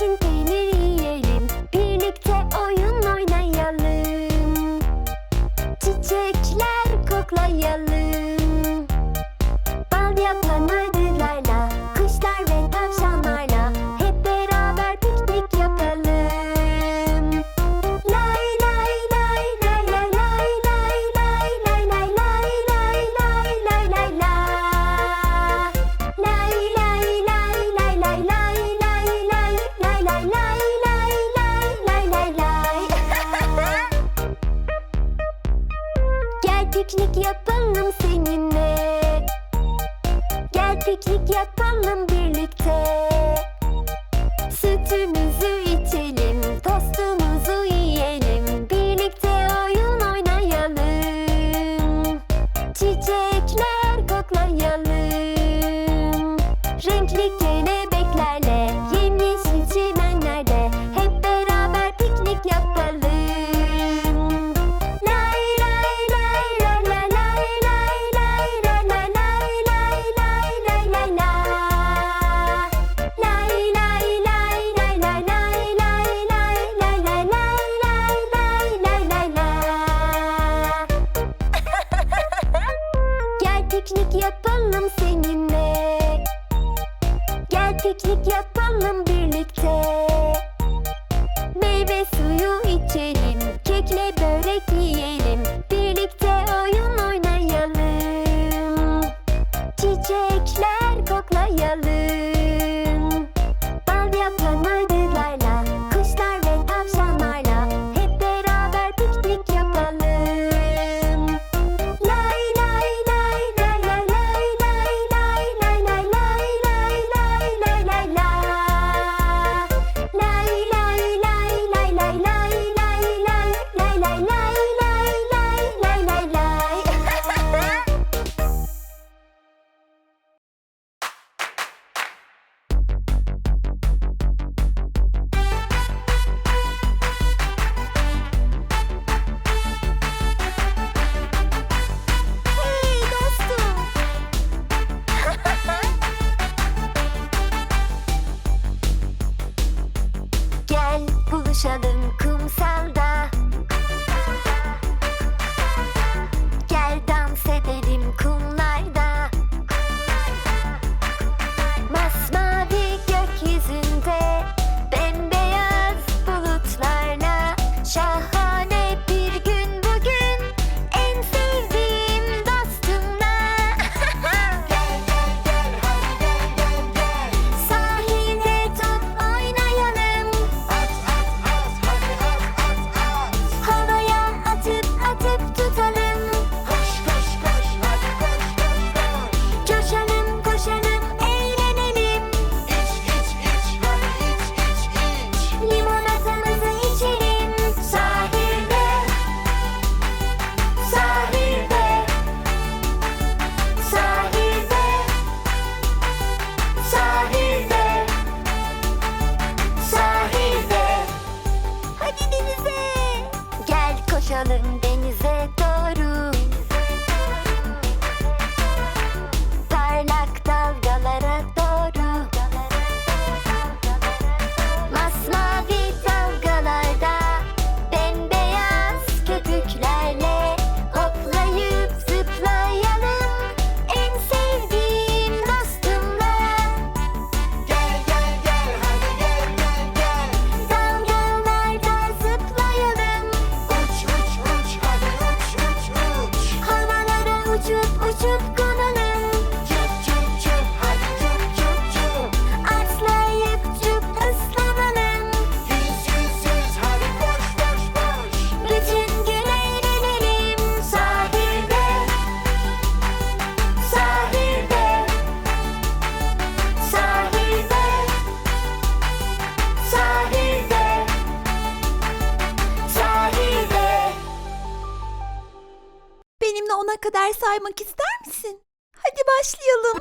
Thinking. Piknik yapalım birlikte Open saymak ister misin? Hadi başlayalım.